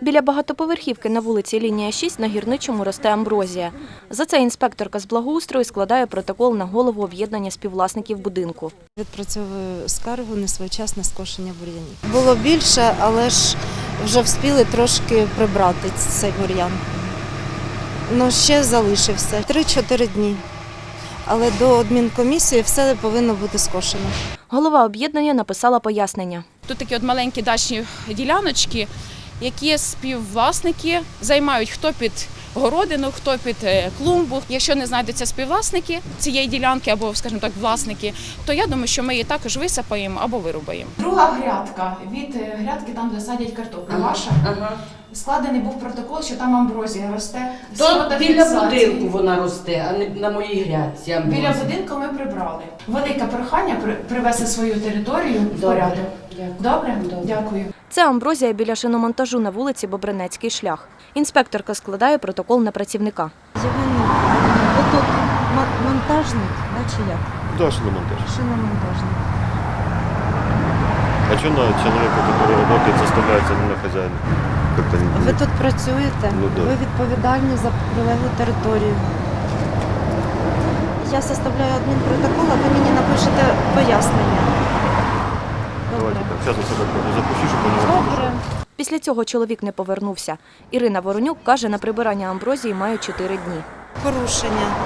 Біля багатоповерхівки на вулиці Лінія 6 на гірничому росте амброзія. За це інспекторка з благоустрою складає протокол на голову об'єднання співвласників будинку. Відпрацьовую скаргу несвоєчасне скошення бур'янів. Було більше, але ж вже вспіли трошки прибрати цей бур'ян. Ну, ще залишився. 3-4 дні. Але до адмінкомісії все повинно бути скошено. Голова об'єднання написала пояснення. Тут такі от маленькі дачні діляночки, які співвласники займають хто під городину, хто під е, клумбу. Якщо не знайдуться співвласники цієї ділянки або, скажімо так, власники, то я думаю, що ми її також висипаємо або вирубаємо. Друга грядка від е, грядки, там де садять картоплю. Ваша Ага. складений був протокол, що там амброзія росте. То біля будинку вона росте, а не на моїй грядці. Біля будинку ми прибрали. Велике прохання при- привести свою територію в порядок. Дякую. Добре? Добре. Дякую. Це амброзія біля шиномонтажу на вулиці Бобринецький шлях. Інспекторка складає протокол на працівника. Отут монтажник, да, чи як? Да, шиномонтаж. Шиномонтажник. А что на человека, который работает, составляется не на хозяина? Как-то не Ви тут працюєте, Ну, да. ви відповідальні за прилеглу територію. Я составляю адмінпротокол, а ви мені напишете пояснення. Давайте так, сейчас я себе запущу, чтобы они Добре. Після цього чоловік не повернувся. Ірина Воронюк каже, на прибирання амброзії мають 4 дні. Порушення.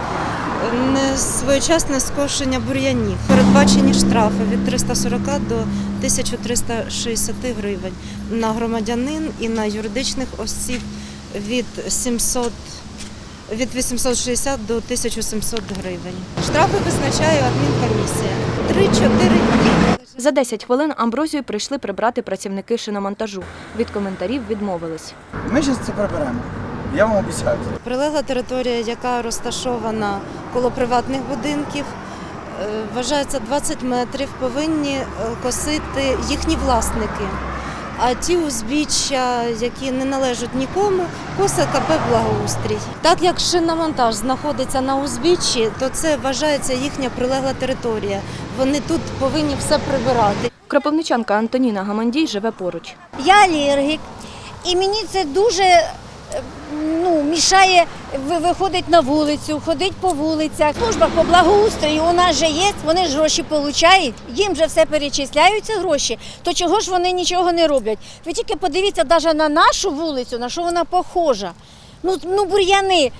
Несвоєчасне скошення бур'янів. Передбачені штрафи від 340 до 1360 гривень на громадянин і на юридичних осіб від 700 від 860 до 1700 гривень. Штрафи визначає адмінкомісія. 3-4 дні. За 10 хвилин амброзію прийшли прибрати працівники шиномонтажу. Від коментарів відмовились. Ми зараз це приберемо. Я вам обіцяю. Прилегла територія, яка розташована коло приватних будинків, е, вважається 20 метрів, повинні е, косити їхні власники. А ті узбіччя, які не належать нікому, коса КП благоустрій. Так як шиномонтаж знаходиться на узбіччі, то це вважається їхня прилегла територія. Вони тут повинні все прибирати. Кропивничанка Антоніна Гамандій живе поруч. Я алергік, і мені це дуже ну, мішає ви- виходити на вулицю, ходити по вулицях. Служба по благоустрою у нас же є, вони ж гроші получають, їм же все перечисляються гроші. То чого ж вони нічого не роблять? Ви тільки подивіться навіть на нашу вулицю, на що вона похожа. Ну, ну бур'яни,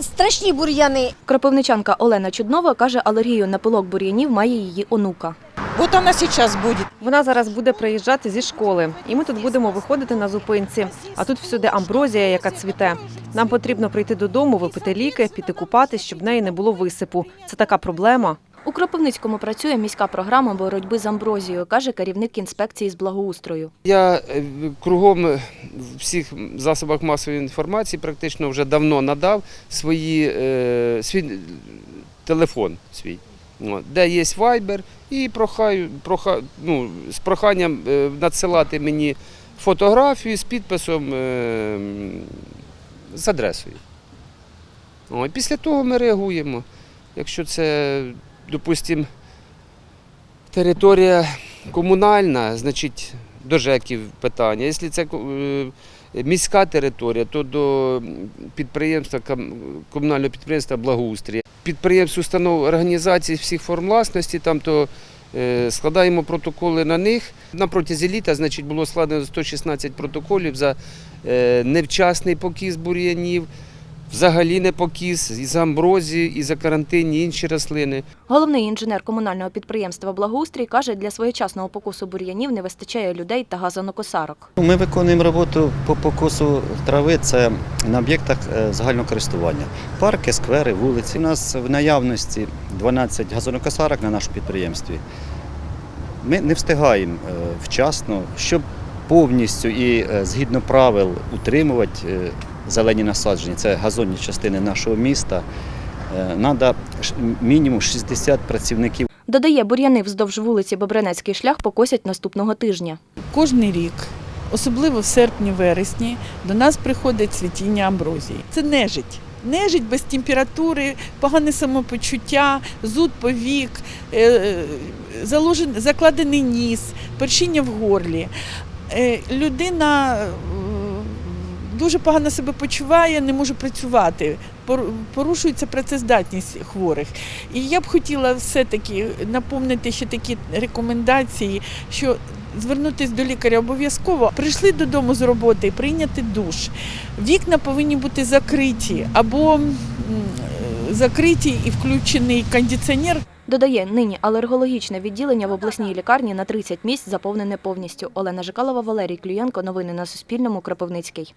страшні бур'яни. Кропивничанка Олена Чуднова каже, алергію на пилок бур'янів має її онука. Вот она сейчас будет. Вона зараз буде приїжджати зі школи, і ми тут будемо виходити на зупинці. А тут всюди амброзія, яка цвіте. Нам потрібно прийти додому, випити ліки, піти купатись, щоб в неї не було висипу. Це така проблема. У Кропивницькому працює міська програма боротьби з амброзією, каже керівник інспекції з благоустрою. Я е, кругом е, в всіх засобах масової інформації практично вже давно надав свої, е, свій телефон свій, де є Viber, і прохаю, проха, ну, з проханням е, надсилати мені фотографію з підписом е, з адресою. О, після того ми реагуємо. Якщо це, допустимо, територія комунальна, значить до ЖЕКів питання. Якщо це е, міська територія, то до підприємства комунального підприємства благоустрій. Підприємств, установ організацій всіх форм власності, там то е, складаємо протоколи на них. На протязі літа значить, було складено 116 протоколів за е, невчасний покіз бур'янів, взагалі не покіс, і за амброзії, і за карантинні інші рослини. Головний інженер комунального підприємства Благоустрій каже, для своєчасного покусу бур'янів не вистачає людей та газонокосарок. Ми виконуємо роботу по покосу трави. Це на об'єктах е, загального користування. Парки, сквери, вулиці. У нас в наявності 12 газонокосарок на нашому підприємстві. Ми не встигаємо е, вчасно, щоб повністю і е, згідно правил утримувати зелені насадження. Це газонні частини нашого міста. Треба мінімум 60 працівників. Додає, бур'яни вздовж вулиці Бобринецький шлях покосять наступного тижня. Кожний рік, особливо в серпні-вересні, до нас приходить цвітіння амброзії. Це нежить. Нежить без температури, погане самопочуття, зуд повік, е, заложен- закладений ніс, першіння в горлі. Е, Людина дуже погано себе почуває, не може працювати. Порушується працездатність хворих. І я б хотіла все-таки напомнити ще такі рекомендації, що звернутися до лікаря обов'язково. Прийшли додому з роботи, прийняти душ. Вікна повинні бути закриті або закриті і включений кондиціонер. Додає, нині алергологічне відділення в обласній лікарні на 30 місць заповнене повністю. Олена Жикалова, Валерій Клюєнко. Новини на Суспільному. Кропивницький.